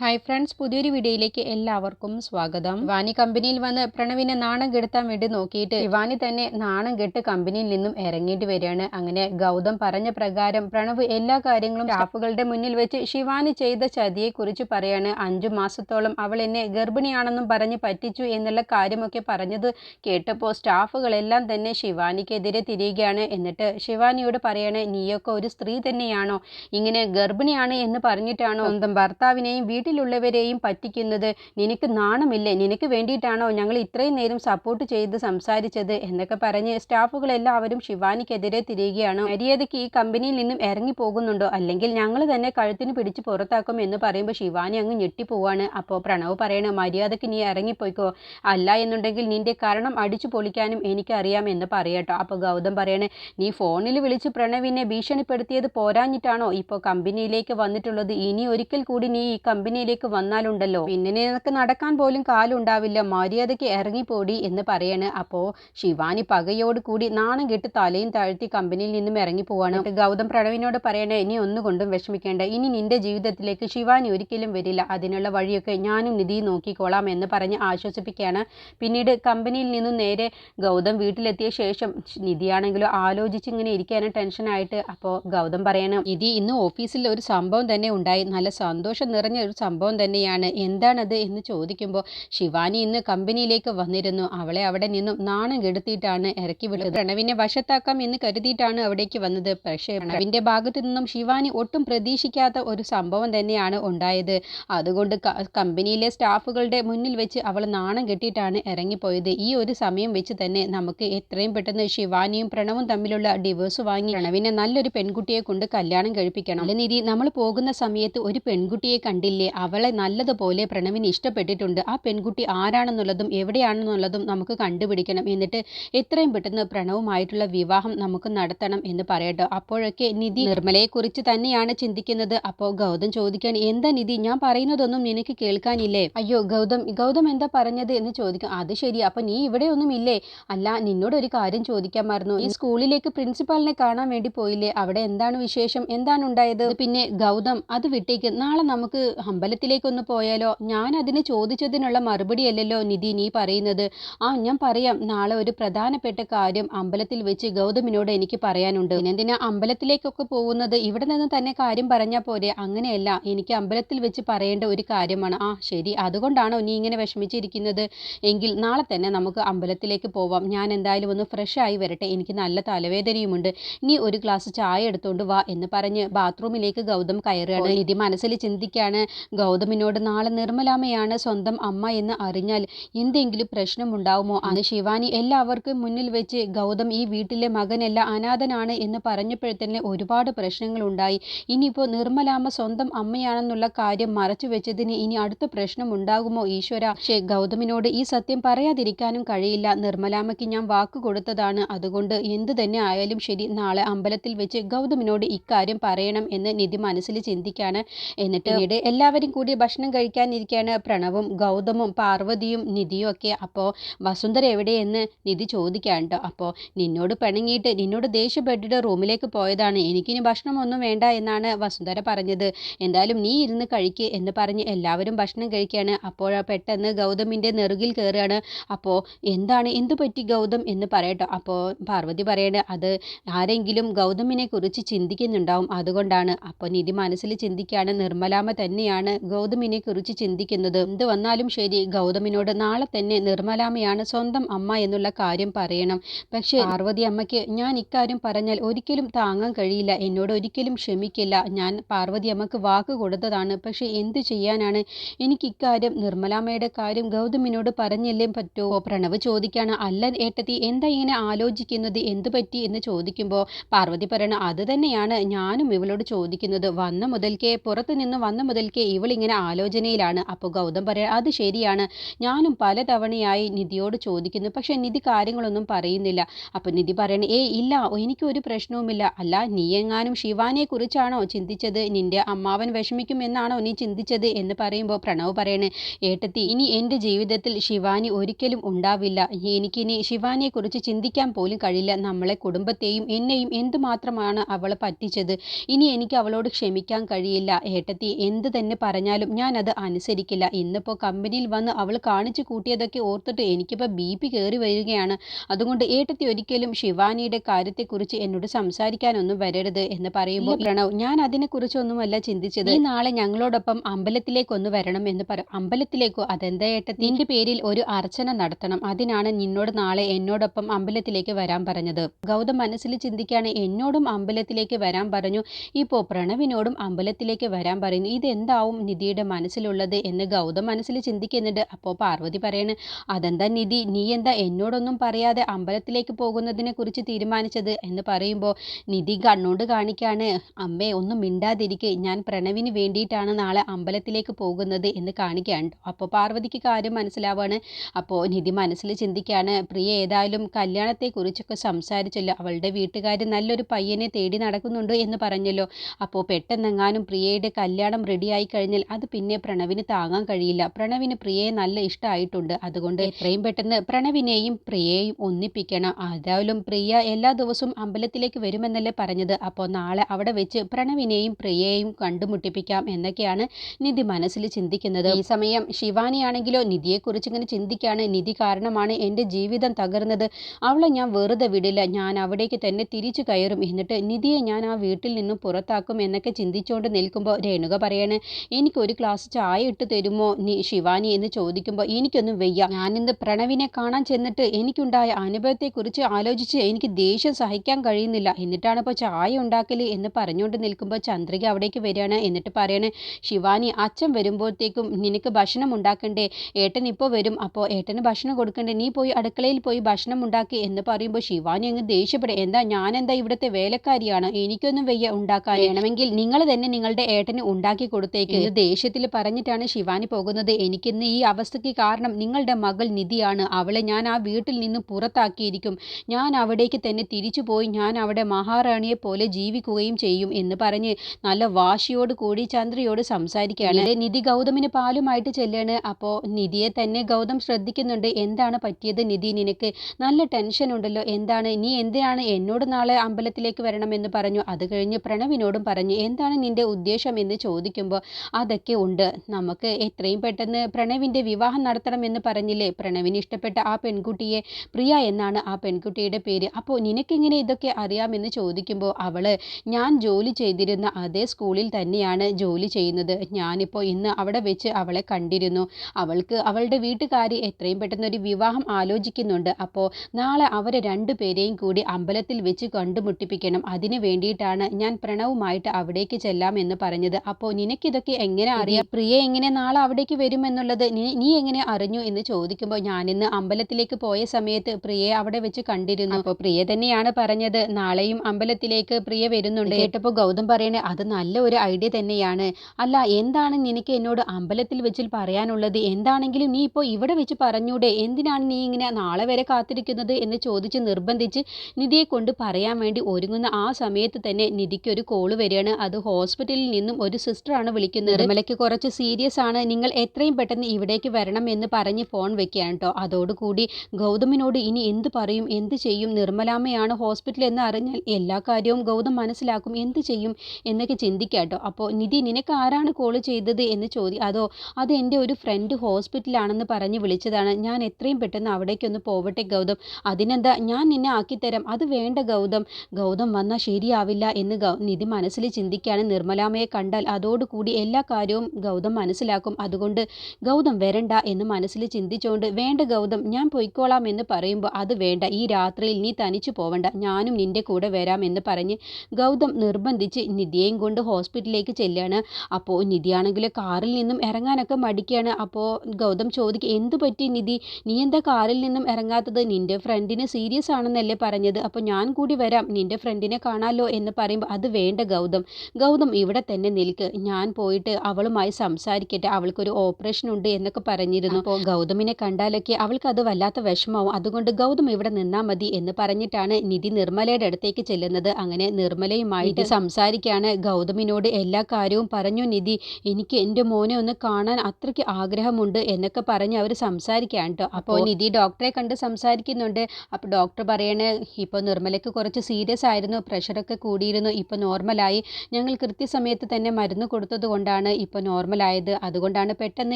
Hi friends പുതിയൊരു വീഡിയോയിലേക്ക് എല്ലാവർക്കും സ്വാഗതം. ശിവാനി കമ്പനിയിൽ വന്ന് പ്രണവിനെ നാണം കെടുത്താൻ വേണ്ടി നോക്കിയിട്ട് ശിവാനി തന്നെ നാണം കെട്ട് കമ്പനിയിൽ നിന്നും ഇറങ്ങിയിട്ട് വരികയാണ്. അങ്ങനെ ഗൗതം പറഞ്ഞ പ്രകാരം പ്രണവ് എല്ലാ കാര്യങ്ങളും സ്റ്റാഫുകളുടെ മുന്നിൽ വെച്ച് ശിവാനി ചെയ്ത ചതിയെക്കുറിച്ച് പറയാണ്. അഞ്ചു മാസത്തോളം അവൾ എന്നെ ഗർഭിണിയാണെന്നും പറഞ്ഞ് പറ്റിച്ചു എന്നുള്ള കാര്യമൊക്കെ പറഞ്ഞത് കേട്ടപ്പോൾ സ്റ്റാഫുകളെല്ലാം തന്നെ ശിവാനിക്കെതിരെ തിരിയുകയാണ്. എന്നിട്ട് ശിവാനിയോട് പറയാണ് നീയൊക്കെ ഒരു സ്ത്രീ തന്നെയാണോ? ഇങ്ങനെ ഗർഭിണിയാണ് എന്ന് പറഞ്ഞിട്ടാണോ? സ്വന്തം ഭർത്താവിനെയും വീട്ടിലുള്ളവരെയും പറ്റിക്കുന്നത് നിനക്ക് നാണമില്ലേ? നിനക്ക് വേണ്ടിയിട്ടാണോ ഞങ്ങൾ ഇത്രയും നേരം സപ്പോർട്ട് ചെയ്ത് സംസാരിച്ചത്? എന്നൊക്കെ പറഞ്ഞ് സ്റ്റാഫുകളെല്ലാവരും ശിവാനിക്കെതിരെ തിരിയുകയാണ്. മര്യാദയ്ക്ക് ഈ കമ്പനിയിൽ നിന്നും ഇറങ്ങി പോകുന്നുണ്ടോ അല്ലെങ്കിൽ ഞങ്ങൾ തന്നെ കഴുത്തിന് പിടിച്ച് പുറത്താക്കും എന്ന് പറയുമ്പോൾ ശിവാനി അങ്ങ് ഞെട്ടിപ്പോവാണ്. അപ്പോൾ പ്രണവ് പറയണ മര്യാദയ്ക്ക് നീ ഇറങ്ങിപ്പോയിക്കോ? അല്ല എന്നുണ്ടെങ്കിൽ നിന്റെ കാരണം അടിച്ചു പൊളിക്കാനും എനിക്കറിയാം എന്ന് പറയട്ടോ അപ്പോൾ ഗൗതം പറയണേ നീ ഫോണിൽ വിളിച്ച് പ്രണവിനെ ഭീഷണിപ്പെടുത്തിയത് പോരാഞ്ഞിട്ടാണോ? ഇപ്പോൾ കമ്പനിയിലേക്ക് വന്നിട്ടുള്ളത്. ഇനി ഒരിക്കൽ കൂടി നീ ഈ കമ്പനിയിലേക്ക് വന്നാലുണ്ടല്ലോ. പിന്നെ നിനക്ക് നടക്കാൻ പോലും കാലുണ്ടാവില്ല. മര്യാദയ്ക്ക് ഇറങ്ങിപ്പോടി എന്ന് പറയാണ്. അപ്പോൾ ശിവാനി പകയോട് കൂടി നാണം കെട്ട് തലയും താഴ്ത്തി കമ്പനിയിൽ നിന്നും ഇറങ്ങി പോവാണ് ഗൗതം പ്രണവിനോട് പറയണേ ഇനി ഒന്നുകൊണ്ടും വിഷമിക്കേണ്ട. ഇനി നിന്റെ ജീവിതത്തിലേക്ക് ശിവാനി ഒരിക്കലും വരില്ല. അതിനുള്ള വഴിയൊക്കെ ഞാനും നിധി നോക്കിക്കോളാം എന്ന് പറഞ്ഞ് ആശ്വസിപ്പിക്കുകയാണ്. പിന്നീട് കമ്പനിയിൽ നിന്നും നേരെ ഗൗതം വീട്ടിലെത്തിയ ശേഷം നിധിയാണെങ്കിലും ആലോചിച്ച് ഇങ്ങനെ ഇരിക്കാനും ടെൻഷനായിട്ട് അപ്പോൾ ഗൗതം പറയണം നിധി ഇന്ന് ഓഫീസിൽ ഒരു സംഭവം തന്നെ ഉണ്ടായി. നല്ല സന്തോഷം നിറഞ്ഞ ഒരു സംഭവം തന്നെയാണ്. എന്താണത് എന്ന് ചോദിക്കുമ്പോൾ ശിവാനി ഇന്ന് കമ്പനിയിലേക്ക് വന്നിരുന്നു. അവളെ അവിടെ നിന്നും നാണം കെടുത്തിയിട്ടാണ് ഇറക്കി വിട്ടത്. പ്രണവിനെ വശത്താക്കാം എന്ന് കരുതിയിട്ടാണ് അവിടേക്ക് വന്നത്. പക്ഷേ പ്രണവിന്റെ ഭാഗത്തു നിന്നും ശിവാനി ഒട്ടും പ്രതീക്ഷിക്കാത്ത ഒരു സംഭവം തന്നെയാണ് ഉണ്ടായത്. അതുകൊണ്ട് കമ്പനിയിലെ സ്റ്റാഫുകളുടെ മുന്നിൽ വെച്ച് അവൾ നാണം കെട്ടിയിട്ടാണ് ഇറങ്ങിപ്പോയത്. ഈ ഒരു സമയം വെച്ച് തന്നെ നമുക്ക് എത്രയും പെട്ടെന്ന് ശിവാനിയും പ്രണവും തമ്മിലുള്ള ഡിവോഴ്സ് വാങ്ങി പ്രണവിനെ നല്ലൊരു പെൺകുട്ടിയെ കൊണ്ട് കല്യാണം കഴിപ്പിക്കണം. അല്ല നിധി നമ്മൾ പോകുന്ന സമയത്ത് ഒരു പെൺകുട്ടിയെ കണ്ടില്ലേ? അവളെ നല്ലതുപോലെ പ്രണവിന് ഇഷ്ടപ്പെട്ടിട്ടുണ്ട്. ആ പെൺകുട്ടി ആരാണെന്നുള്ളതും എവിടെയാണെന്നുള്ളതും നമുക്ക് കണ്ടുപിടിക്കണം. എന്നിട്ട് എത്രയും പെട്ടെന്ന് പ്രണവുമായിട്ടുള്ള വിവാഹം നമുക്ക് നടത്തണം എന്ന് പറയട്ടോ. അപ്പോഴൊക്കെ നിധി നിർമ്മലയെ കുറിച്ച് തന്നെയാണ് ചിന്തിക്കുന്നത്. അപ്പോൾ ഗൗതം ചോദിക്കാൻ എന്താ നിധി? ഞാൻ പറയുന്നതൊന്നും നിനക്ക് കേൾക്കാനില്ലേ? അയ്യോ ഗൗതം ഗൗതം എന്താ പറഞ്ഞത്? എന്ന് ചോദിക്കും. അത് ശരി. അപ്പൊ നീ ഇവിടെ ഒന്നും ഇല്ലേ? അല്ല നിന്നോട് ഒരു കാര്യം മറന്നു. ഈ സ്കൂളിലേക്ക് പ്രിൻസിപ്പാളിനെ കാണാൻ വേണ്ടി പോയില്ലേ? അവിടെ എന്താണ് വിശേഷം? എന്താണ് ഉണ്ടായത്? പിന്നെ ഗൗതം അത് വിട്ടേക്ക്. നാളെ നമുക്ക് അമ്പലത്തിലേക്കൊന്ന് പോയാലോ? ഞാൻ അതിന് ചോദിച്ചതിനുള്ള മറുപടിയല്ലല്ലോ നിധി നീ പറയുന്നത്. ആ ഞാൻ പറയാം. നാളെ ഒരു പ്രധാനപ്പെട്ട കാര്യം അമ്പലത്തിൽ വെച്ച് ഗൗതമിനോട് എനിക്ക് പറയാനുണ്ട്. പിന്നെന്തിനാ അമ്പലത്തിലേക്കൊക്കെ പോകുന്നത്? ഇവിടെ നിന്ന് തന്നെ കാര്യം പറഞ്ഞാൽ പോരെ. അങ്ങനെയല്ല. എനിക്ക് അമ്പലത്തിൽ വെച്ച് പറയേണ്ട ഒരു കാര്യമാണ്. ആ ശരി. അതുകൊണ്ടാണോ നീ ഇങ്ങനെ വിഷമിച്ചിരിക്കുന്നത്? എങ്കിൽ നാളെ തന്നെ നമുക്ക് അമ്പലത്തിലേക്ക് പോവാം. ഞാൻ എന്തായാലും ഒന്ന് ഫ്രഷ് ആയി വരട്ടെ. എനിക്ക് നല്ല തലവേദനയുമുണ്ട്. നീ ഒരു ഗ്ലാസ് ചായ എടുത്തുകൊണ്ട് വാ എന്ന് പറഞ്ഞ് ബാത്റൂമിലേക്ക് ഗൗതം കയറുകയാണ്. നിധി മനസ്സിൽ ചിന്തിക്കാണ്. ഗൗതമിനോട് നാളെ നിർമ്മലാമയാണ് സ്വന്തം അമ്മ എന്ന് അറിഞ്ഞാൽ എന്തെങ്കിലും പ്രശ്നമുണ്ടാവുമോ? അന്ന് ശിവാനി എല്ലാവർക്കും മുന്നിൽ വെച്ച് ഗൗതം ഈ വീട്ടിലെ മകനല്ല അനാഥനാണ് എന്ന് പറഞ്ഞപ്പോഴത്തന്നെ ഒരുപാട് പ്രശ്നങ്ങൾ ഉണ്ടായി ഇനിയിപ്പോൾ നിർമ്മലാമ്മ സ്വന്തം അമ്മയാണെന്നുള്ള കാര്യം മറച്ചു വെച്ചതിന് ഇനി അടുത്ത പ്രശ്നം ഉണ്ടാകുമോ ഈശ്വര? പക്ഷേ ഗൗതമിനോട് ഈ സത്യം പറയാതിരിക്കാനും കഴിയില്ല. നിർമ്മലാമ്മയ്ക്ക് ഞാൻ വാക്ക് കൊടുത്തതാണ്. അതുകൊണ്ട് എന്ത് തന്നെ ആയാലും ശരി നാളെ അമ്പലത്തിൽ വെച്ച് ഗൗതമിനോട് ഇക്കാര്യം പറയണം എന്ന് നിധി മനസ്സിൽ ചിന്തിക്കാണ്. എന്നിട്ട് പിന്നീട് എല്ലാവരും കൂടി ഭക്ഷണം കഴിക്കാനിരിക്കുകയാണ് പ്രണവും ഗൗതമും പാർവതിയും നിധിയും ഒക്കെ. അപ്പോൾ വസുന്ധര എവിടെയെന്ന് നിധി ചോദിക്കാൻ കേട്ടോ അപ്പോൾ നിന്നോട് പിണങ്ങിയിട്ട് നിന്നോട് ദേഷ്യപ്പെട്ടിട്ട് റൂമിലേക്ക് പോയതാണ്. എനിക്കിനി ഭക്ഷണമൊന്നും വേണ്ട എന്നാണ് വസുന്ധര പറഞ്ഞത്. എന്തായാലും നീ ഇരുന്ന് കഴിക്ക് എന്ന് പറഞ്ഞ് എല്ലാവരും ഭക്ഷണം കഴിക്കുകയാണ് അപ്പോൾ പെട്ടെന്ന് ഗൗതമിന്റെ നെറുകിൽ കയറുകയാണ്. അപ്പോൾ എന്താണ് എന്ത് പറ്റി ഗൗതം എന്ന് പറയട്ടോ. അപ്പോൾ പാർവതി പറയണ അത് ആരെങ്കിലും ഗൗതമിനെ കുറിച്ച് ചിന്തിക്കുന്നുണ്ടാവും. അതുകൊണ്ടാണ്. അപ്പോൾ നിധി മനസ്സിൽ ചിന്തിക്കുകയാണ്. നിർമ്മലാമ്മ തന്നെയാണ് ഗൗതമിനെ കുറിച്ച് ചിന്തിക്കുന്നത്. എന്ത് വന്നാലും ശരി ഗൗതമിനോട് നാളെ തന്നെ നിർമ്മലാമയാണ് സ്വന്തം അമ്മ എന്നുള്ള കാര്യം പറയണം. പക്ഷേ പാർവതി അമ്മയ്ക്ക് ഞാൻ ഇക്കാര്യം പറഞ്ഞാൽ ഒരിക്കലും താങ്ങാൻ കഴിയില്ല. എന്നോട് ഒരിക്കലും ക്ഷമിക്കില്ല. ഞാൻ പാർവതി അമ്മയ്ക്ക് വാക്ക് കൊടുത്തതാണ്. പക്ഷേ എന്ത് ചെയ്യാനാണ്? എനിക്ക് ഇക്കാര്യം നിർമ്മലാമ്മയുടെ കാര്യം ഗൗതമിനോട് പറഞ്ഞല്ലേ പറ്റുമോ പ്രണവ് ചോദിക്കാണ് അല്ല ഏട്ടത്തി എന്താ ഇങ്ങനെ ആലോചിക്കുന്നത്? എന്ത് പറ്റി എന്ന് ചോദിക്കുമ്പോൾ പാർവതി പറയണം അത് തന്നെയാണ് ഞാനും ഇവളോട് ചോദിക്കുന്നത്. വന്ന മുതൽക്കേ പുറത്തു നിന്ന് വന്ന മുതൽക്കേ ഇവളിങ്ങനെ ആലോചനയിലാണ്. അപ്പോൾ ഗൗതം പറയുക അത് ശരിയാണ്. ഞാനും പല തവണയായി നിധിയോട് ചോദിക്കുന്നു. പക്ഷേ നിധി കാര്യങ്ങളൊന്നും പറയുന്നില്ല. അപ്പോൾ നിധി പറയണേ ഏയ് ഇല്ല എനിക്കൊരു പ്രശ്നവുമില്ല. അല്ല നീ എങ്ങാനും ശിവാനെ കുറിച്ചാണോ ചിന്തിച്ചത്? നിന്റെ അമ്മാവൻ വിഷമിക്കുമെന്നാണോ നീ ചിന്തിച്ചത്? എന്ന് പറയുമ്പോൾ പ്രണവ് പറയണേ ഏട്ടത്തി ഇനി എന്റെ ജീവിതത്തിൽ ശിവാനി ഒരിക്കലും ഉണ്ടാവില്ല. എനിക്കിനി ശിവാനിയെക്കുറിച്ച് ചിന്തിക്കാൻ പോലും കഴിയില്ല. നമ്മളെ കുടുംബത്തെയും എന്നെയും എന്തുമാത്രമാണ് അവൾ പറ്റിച്ചത്? ഇനി എനിക്ക് അവളോട് ക്ഷമിക്കാൻ കഴിയില്ല. ഏട്ടത്തി എന്ത് തന്നെ പറഞ്ഞാലും ഞാൻ അത് അനുസരിക്കില്ല. ഇന്നിപ്പോൾ കമ്പനിയിൽ വന്ന് അവൾ കാണിച്ചു കൂട്ടിയതൊക്കെ ഓർത്തിട്ട് എനിക്കിപ്പോൾ ബി പി കയറി വരികയാണ്. അതുകൊണ്ട് ഏട്ടത്തി ഒരിക്കലും ശിവാനിയുടെ കാര്യത്തെക്കുറിച്ച് എന്നോട് സംസാരിക്കാനൊന്നും വരരുത് എന്ന് പറയുമ്പോൾ പ്രണവ് ഞാൻ അതിനെക്കുറിച്ചൊന്നുമല്ല ചിന്തിച്ചത്. ഈ നാളെ ഞങ്ങളോടൊപ്പം അമ്പലത്തിലേക്കൊന്ന് വരണം എന്ന് പറയും അമ്പലത്തിലേക്കോ? അതെന്താ ഏട്ടത്തി? നിന്റെ പേരിൽ ഒരു അർച്ചന നടത്തണം. അതിനാണ് നിന്നോട് നാളെ എന്നോടൊപ്പം അമ്പലത്തിലേക്ക് വരാൻ പറഞ്ഞത്. ഗൗതം മനസ്സിൽ ചിന്തിക്കുകയാണ് എന്നോടും അമ്പലത്തിലേക്ക് വരാൻ പറഞ്ഞു. ഇപ്പോൾ പ്രണവിനോടും അമ്പലത്തിലേക്ക് വരാൻ പറയുന്നു. ഇതെന്താവും? നിധിയുടെ മനസ്സിലുള്ളത് എന്ന് ഗൗതം മനസ്സിൽ ചിന്തിക്കുന്നുണ്ട്. അപ്പോൾ പാർവതി പറയണ് അതെന്താ നിധി? നീ എന്താ എന്നോടൊന്നും പറയാതെ അമ്പലത്തിലേക്ക് പോകുന്നതിനെ കുറിച്ച് തീരുമാനിച്ചത്? എന്ന് പറയുമ്പോൾ നിധി കണ്ണോണ്ട് കാണിക്കാണ് അമ്മേ ഒന്നും മിണ്ടാതിരിക്കെ. ഞാൻ പ്രണവിന് വേണ്ടിയിട്ടാണ് നാളെ അമ്പലത്തിലേക്ക് പോകുന്നത് എന്ന് കാണിക്കാണ്. അപ്പോൾ പാർവതിക്ക് കാര്യം മനസ്സിലാവാണ്. അപ്പോൾ നിധി മനസ്സിൽ ചിന്തിക്കുകയാണ് പ്രിയ ഏതായാലും കല്യാണത്തെക്കുറിച്ചൊക്കെ സംസാരിച്ചല്ലോ. അവളുടെ വീട്ടുകാർ നല്ലൊരു പയ്യനെ തേടി നടക്കുന്നുണ്ട് എന്ന് പറഞ്ഞല്ലോ. അപ്പോൾ പെട്ടെന്നെങ്ങാനും പ്രിയയുടെ കല്യാണം റെഡിയായി കഴിഞ്ഞാൽ അത് പിന്നെ പ്രണവിന് താങ്ങാൻ കഴിയില്ല. പ്രണവിന് പ്രിയയെ നല്ല ഇഷ്ടമായിട്ടുണ്ട് അതുകൊണ്ട് എത്രയും പെട്ടെന്ന് പ്രണവിനെയും പ്രിയയെയും ഒന്നിപ്പിക്കണം. അതായാലും പ്രിയ എല്ലാ ദിവസവും അമ്പലത്തിലേക്ക് വരുമെന്നല്ലേ പറഞ്ഞത്. അപ്പോൾ നാളെ അവിടെ വെച്ച് പ്രണവിനെയും പ്രിയയെയും കണ്ടുമുട്ടിപ്പിക്കാം എന്നൊക്കെയാണ് നിധി മനസ്സിൽ ചിന്തിക്കുന്നത്. ഈ സമയം ശിവാനിയാണെങ്കിലോ നിധിയെക്കുറിച്ച് ഇങ്ങനെ ചിന്തിക്കുകയാണ് നിധി കാരണമാണ് എന്റെ ജീവിതം തകർന്നത്. അവളെ ഞാൻ വെറുതെ വിടില്ല. ഞാൻ അവിടേക്ക് തന്നെ തിരിച്ചു കയറും. എന്നിട്ട് നിധിയെ ഞാൻ ആ വീട്ടിൽ നിന്നും പുറത്താക്കും എന്നൊക്കെ ചിന്തിച്ചുകൊണ്ട് നിൽക്കുമ്പോൾ രേണുക പറയാണ് എനിക്കൊരു ഗ്ലാസ് ചായ ഇട്ട് തരുമോ നീ ശിവാനി എന്ന് ചോദിക്കുമ്പോൾ എനിക്കൊന്നും വയ്യ. ഞാനിന്ന് പ്രണവിനെ കാണാൻ ചെന്നിട്ട് എനിക്കുണ്ടായ അനുഭവത്തെക്കുറിച്ച് ആലോചിച്ച് എനിക്ക് ദേഷ്യം സഹിക്കാൻ കഴിയുന്നില്ല. എന്നിട്ടാണ് ഇപ്പോൾ ചായ ഉണ്ടാക്കൽ എന്ന് പറഞ്ഞുകൊണ്ട് നിൽക്കുമ്പോൾ ചന്ദ്രിക അവിടേക്ക് വരികയാണ്. എന്നിട്ട് പറയണേ ശിവാനി അച്ഛൻ വരുമ്പോഴത്തേക്കും നിനക്ക് ഭക്ഷണം ഉണ്ടാക്കണ്ടേ? ഏട്ടൻ ഇപ്പോൾ വരും. അപ്പോൾ ഏട്ടന് ഭക്ഷണം കൊടുക്കണ്ടേ? നീ പോയി അടുക്കളയിൽ പോയി ഭക്ഷണം ഉണ്ടാക്കി. എന്ന് പറയുമ്പോൾ ശിവാനി അങ്ങ് ദേഷ്യപ്പെടും എന്താ ഞാൻ എന്താ ഇവിടുത്തെ വേലക്കാരിയാണ്? എനിക്കൊന്നും വയ്യ ഉണ്ടാക്കാൻ. വേണമെങ്കിൽ നിങ്ങൾ തന്നെ നിങ്ങളുടെ ഏട്ടന് ഉണ്ടാക്കി കൊടുത്തേക്ക്. ഇത് ദേഷ്യത്തിൽ പറഞ്ഞിട്ടാണ് ശിവാനി പോകുന്നത്. എനിക്കിന്ന് ഈ അവസ്ഥയ്ക്ക് കാരണം നിങ്ങളുടെ മകൾ നിധിയാണ്. അവളെ ഞാൻ ആ വീട്ടിൽ നിന്ന് പുറത്താക്കിയിരിക്കും. ഞാൻ അവിടേക്ക് തന്നെ തിരിച്ചു പോയി ഞാൻ അവിടെ മഹാറാണിയെ പോലെ ജീവിക്കുകയും ചെയ്യും എന്ന് പറഞ്ഞ് നല്ല വാശിയോട് കൂടി ചന്ദ്രയോട് സംസാരിക്കുകയാണ്. നിധി ഗൗതമിന് പാലുമായിട്ട് ചെല്ലാണ്. അപ്പോൾ നിധിയെ തന്നെ ഗൗതം ശ്രദ്ധിക്കുന്നുണ്ട്. എന്താണ് പറ്റിയത് നിധി? നിനക്ക് നല്ല ടെൻഷൻ ഉണ്ടല്ലോ. എന്താണ്? നീ എന്തിനാണ് എന്നോട് നാളെ അമ്പലത്തിലേക്ക് വരണമെന്ന് പറഞ്ഞു. അത് കഴിഞ്ഞ് പ്രണവിനോടും പറഞ്ഞു എന്താണ് നിന്റെ ഉദ്ദേശം? എന്ന് ചോദിക്കുമ്പോൾ അതൊക്കെ ഉണ്ട്. നമുക്ക് എത്രയും പെട്ടെന്ന് പ്രണവിന്റെ വിവാഹം നടത്തണമെന്ന് പറഞ്ഞില്ലേ? പ്രണവിന് ഇഷ്ടപ്പെട്ട ആ പെൺകുട്ടിയെ പ്രിയ എന്നാണ് ആ പെൺകുട്ടിയുടെ പേര്. അപ്പോൾ നിനക്കിങ്ങനെ ഇതൊക്കെ അറിയാമെന്ന് ചോദിക്കുമ്പോൾ അവൾ ഞാൻ ജോലി ചെയ്തിരുന്ന അതേ സ്കൂളിൽ തന്നെയാണ് ജോലി ചെയ്യുന്നത്. ഞാനിപ്പോൾ ഇന്ന് അവിടെ വെച്ച് അവളെ കണ്ടിരുന്നു. അവൾക്ക് അവളുടെ വീട്ടുകാർ എത്രയും പെട്ടെന്ന് ഒരു വിവാഹം ആലോചിക്കുന്നുണ്ട്. അപ്പോൾ നാളെ അവരെ രണ്ടുപേരെയും കൂടി അമ്പലത്തിൽ വെച്ച് കണ്ടുമുട്ടിപ്പിക്കണം. അതിന് വേണ്ടിയിട്ടാണ് ഞാൻ പ്രണവുമായിട്ട് അവിടേക്ക് ചെല്ലാം എന്ന് പറഞ്ഞത്. അപ്പോൾ നിനക്കിതൊക്കെ എങ്ങനെ അറിയാം? പ്രിയ എങ്ങനെ നാളെ അവിടേക്ക് വരുമെന്നുള്ളത് നീ നീ എങ്ങനെ അറിഞ്ഞു എന്ന് ചോദിക്കുമ്പോൾ ഞാനിന്ന് അമ്പലത്തിലേക്ക് പോയ സമയത്ത് പ്രിയയെ അവിടെ വെച്ച് കണ്ടിരുന്നു. അപ്പോൾ പ്രിയ തന്നെയാണ് പറഞ്ഞത് നാളെയും അമ്പലത്തിലേക്ക് പ്രിയ വരുന്നുണ്ട്. കേട്ടപ്പോൾ ഗൗതം പറയണേ അത് നല്ല ഒരു ഐഡിയ തന്നെയാണ്. അല്ല എന്താണ് നിനക്ക് എന്നോട് അമ്പലത്തിൽ വെച്ചിൽ പറയാനുള്ളത്? എന്താണെങ്കിലും നീ ഇപ്പോൾ ഇവിടെ വെച്ച് പറഞ്ഞൂടെ? എന്തിനാണ് നീ ഇങ്ങനെ നാളെ വരെ കാത്തിരിക്കുന്നത് എന്ന് ചോദിച്ച് നിർബന്ധിച്ച് നിധിയെ കൊണ്ട് പറയാൻ വേണ്ടി ഒരുങ്ങുന്ന ആ സമയത്ത് തന്നെ നിധിക്ക് ഒരു കോൾ വരികയാണ്. അത് ഹോസ്പിറ്റലിൽ നിന്നും ഒരു സിസ്റ്ററാണ് വിളിക്കുന്നത്. നിർമ്മലയ്ക്ക് കുറച്ച് സീരിയസ് ആണ്. നിങ്ങൾ എത്രയും പെട്ടെന്ന് ഇവിടേക്ക് വരണം എന്ന് പറഞ്ഞ് ഫോൺ വെക്കുകയാണ് കേട്ടോ. അതോടുകൂടി ഗൗതമിനോട് ഇനി എന്ത് പറയും? എന്ത് ചെയ്യും? നിർമ്മലാമ്മയാണ് ഹോസ്പിറ്റലിൽ എന്ന് അറിഞ്ഞാൽ എല്ലാ കാര്യവും ഗൗതം മനസ്സിലാക്കും. എന്ത് ചെയ്യും എന്നൊക്കെ ചിന്തിക്കുക കേട്ടോ. അപ്പോൾ നിധി നിനക്ക് ആരാണ് കോൾ ചെയ്തത് എന്ന് ചോദി? അതോ അത് എന്റെ ഒരു ഫ്രണ്ട് ഹോസ്പിറ്റലാണെന്ന് പറഞ്ഞ് വിളിച്ചതാണ്. ഞാൻ എത്രയും പെട്ടെന്ന് അവിടേക്കൊന്ന് പോവട്ടെ ഗൗതം. അതിനെന്താ? ഞാൻ നിന്നെ ആക്കിത്തരാം. അത് വേണ്ട ഗൗതം. ഗൗതം വന്നാൽ ശരിയാവില്ല എന്ന് ഗൗ നിധി മനസ്സിൽ ചിന്തിക്കുകയാണ്. നിർമ്മലാമ്മയെ കണ്ടാൽ അതോടുകൂടി എല്ലാ കാര്യവും ഗൗതം മനസ്സിലാക്കും. അതുകൊണ്ട് ഗൗതം വരണ്ട എന്ന് മനസ്സിൽ ചിന്തിച്ചുകൊണ്ട് വേണ്ട ഗൗതം ഞാൻ പൊയ്ക്കോളാം എന്ന് പറയുമ്പോൾ അത് വേണ്ട. ഈ രാത്രിയിൽ നീ തനിച്ചു പോവണ്ട. ഞാനും നിന്റെ കൂടെ വരാം എന്ന് പറഞ്ഞ് ഗൗതം നിർബന്ധിച്ച് നിധിയെയും കൊണ്ട് ഹോസ്പിറ്റലിലേക്ക് ചെല്ലുകയാണ് അപ്പോൾ നിധിയാണെങ്കിൽ കാറിൽ നിന്നും ഇറങ്ങാനൊക്കെ മടിക്കുകയാണ് അപ്പോൾ ഗൗതം ചോദിക്കുക എന്ത് പറ്റി നിധി? നീ എന്താ കാറിൽ നിന്നും ഇറങ്ങാത്തത്? നിന്റെ ഫ്രണ്ടിന് സീരിയസ് ആണെന്നല്ലേ പറഞ്ഞത്. അപ്പോൾ ഞാൻ കൂടി വരാം. നിന്റെ ഫ്രണ്ടിനെ കാണാമല്ലോ എന്ന് പറയുമ്പോൾ അത് വേണ്ട ഗൗതം. ഗൗതം ഇവിടെ തന്നെ നിൽക്ക്. ഞാൻ പോയിട്ട് അവളുമായി സംസാരിക്കട്ടെ. അവൾക്കൊരു ഓപ്പറേഷൻ ഉണ്ട് എന്നൊക്കെ പറഞ്ഞിരുന്നു. അപ്പോൾ ഗൗതമിനെ കണ്ടാലൊക്കെ അവൾക്ക് അത് വല്ലാത്ത വിഷമാവും അതുകൊണ്ട് ഗൗതം ഇവിടെ നിന്നാൽ മതി എന്ന് പറഞ്ഞിട്ടാണ് നിധി നിർമ്മലയുടെ അടുത്തേക്ക് ചെല്ലുന്നത്. അങ്ങനെ നിർമ്മലയുമായിട്ട് സംസാരിക്കുകയാണ് ഗൗതമിനോട് എല്ലാ കാര്യവും പറഞ്ഞു. നിധി എനിക്ക് എന്റെ മോനെ ഒന്ന് കാണാൻ അത്രയ്ക്ക് ആഗ്രഹമുണ്ട് എന്നൊക്കെ പറഞ്ഞ് അവർ സംസാരിക്കുകയാണ് കേട്ടോ. അപ്പോൾ നിധി ഡോക്ടറെ കണ്ട് സംസാരിക്കുന്നുണ്ട്. അപ്പോൾ ഡോക്ടർ പറയണേ ഇപ്പോൾ നിർമ്മലയ്ക്ക് കുറച്ച് സീരിയസ് ആയിരുന്നു. പ്രഷറൊക്കെ കൂടിയിരുന്നു. ഇപ്പോൾ നോർമലായി ഞങ്ങൾ കൃത്യസമയത്ത് തന്നെ മരുന്ന് കൊടുത്തത് കൊണ്ടാണ് കൊണ്ടാണ് ഇപ്പോൾ നോർമലായത് അതുകൊണ്ടാണ് പെട്ടെന്ന്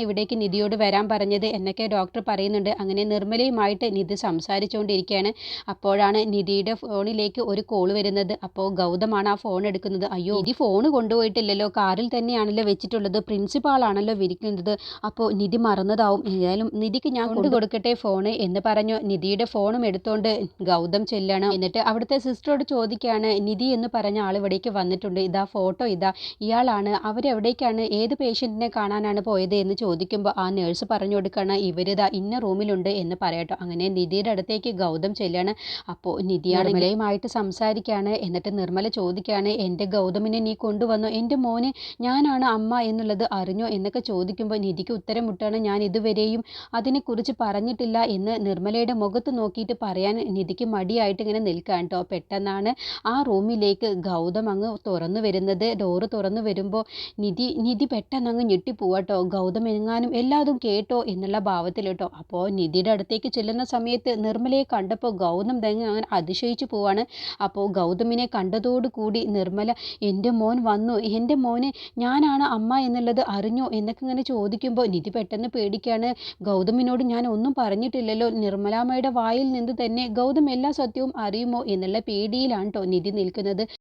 ഇവിടേക്ക് നിധിയോട് വരാൻ പറഞ്ഞത് എന്നൊക്കെ ഡോക്ടർ പറയുന്നുണ്ട്. അങ്ങനെ നിർമ്മലയുമായിട്ട് നിധി സംസാരിച്ചുകൊണ്ടിരിക്കുകയാണ്. അപ്പോഴാണ് നിധിയുടെ ഫോണിലേക്ക് ഒരു കോൾ വരുന്നത്. അപ്പോൾ ഗൗതമാണ് ആ ഫോൺ എടുക്കുന്നത്. അയ്യോ നിധി ഫോൺ കൊണ്ടുപോയിട്ടില്ലല്ലോ. കാറിൽ തന്നെയാണല്ലോ വെച്ചിട്ടുള്ളത്. പ്രിൻസിപ്പാളാണല്ലോ വിരിക്കുന്നത്. അപ്പോൾ നിധി മറന്നതാവും. ഏതായാലും നിധിക്ക് ഞാൻ കൊണ്ടു കൊടുക്കട്ടെ ഫോണ് എന്ന് പറഞ്ഞു. നിധിയുടെ ഫോണും എടുത്തുകൊണ്ട് ഗൗതം ചെല്ലണം. എന്നിട്ട് അവിടുത്തെ സിസ്റ്ററോട് ചോദിക്കുകയാണ് നിധി എന്ന് പറഞ്ഞ ആൾ ഇവിടേക്ക് വന്നിട്ടുണ്ട്. ഇതാ ഫോട്ടോ ഇതാ. ഇയാളാണ്. അവരെവിടേക്കാണ് ഏത് പേഷ്യന്റിനെ കാണാനാണ് പോയത് എന്ന് ചോദിക്കുമ്പോൾ ആ നേഴ്സ് പറഞ്ഞു കൊടുക്കുകയാണ് ഇവരിതാ ഇന്ന റൂമിലുണ്ട് എന്ന് പറയട്ടോ. അങ്ങനെ നിധിയുടെ അടുത്തേക്ക് ഗൗതം ചെല്ലാണ്. അപ്പോൾ നിധിയാണ് നിർമ്മലയുമായിട്ട് സംസാരിക്കുകയാണ് എന്നിട്ട് നിർമ്മല ചോദിക്കുകയാണ് എന്റെ ഗൗതമിനെ നീ കൊണ്ടുവന്നോ? എന്റെ മോനെ ഞാനാണ് അമ്മ എന്നുള്ളത് അറിഞ്ഞോ? എന്നൊക്കെ ചോദിക്കുമ്പോൾ നിധിക്ക് ഉത്തരം മുട്ടാണ് ഞാൻ ഇതുവരെയും അതിനെക്കുറിച്ച് പറഞ്ഞിട്ടില്ല എന്ന് നിർമ്മലയുടെ മുഖത്ത് നോക്കിയിട്ട് പറയാൻ നിധിക്ക് മടിയായിട്ട് ഇങ്ങനെ നിൽക്കാൻ കേട്ടോ പെട്ടെന്നാണ് ആ റൂമിലേക്ക് ഗൗതം അങ്ങ് തുറന്നു വരുന്നത്. ഡോറ് തുറന്നു വരുമ്പോൾ നിധി നിധി പെട്ടെന്ന് അങ്ങ് ഞെട്ടിപ്പോവാട്ടോ. ഗൗതം എങ്ങാനും എല്ലാതും കേട്ടോ എന്നുള്ള ഭാവത്തിൽ കേട്ടോ അപ്പോൾ നിധിയുടെ അടുത്തേക്ക് ചെല്ലുന്ന സമയത്ത് നിർമ്മലയെ കണ്ടപ്പോൾ ഗൗതം തന്നെ അങ്ങനെ അതിശയിച്ചു പോവാണ്. അപ്പോൾ ഗൗതമിനെ കണ്ടതോടുകൂടി നിർമ്മല എന്റെ മോൻ വന്നു. എന്റെ മോനെ ഞാനാണ് അമ്മ എന്നുള്ളത് അറിഞ്ഞോ? എന്നൊക്കെ ഇങ്ങനെ ചോദിക്കുമ്പോൾ നിധി പെട്ടെന്ന് പേടിക്കുകയാണ് ഗൗതമിനോട് ഞാൻ ഒന്നും പറഞ്ഞിട്ടില്ലല്ലോ. നിർമ്മലാമ്മയുടെ വായിൽ നിന്ന് തന്നെ ഗൗതം എല്ലാ സത്യവും അറിയുമോ എന്നുള്ള പേടിയിലാണ് കേട്ടോ നിധി നിൽക്കുന്നത്.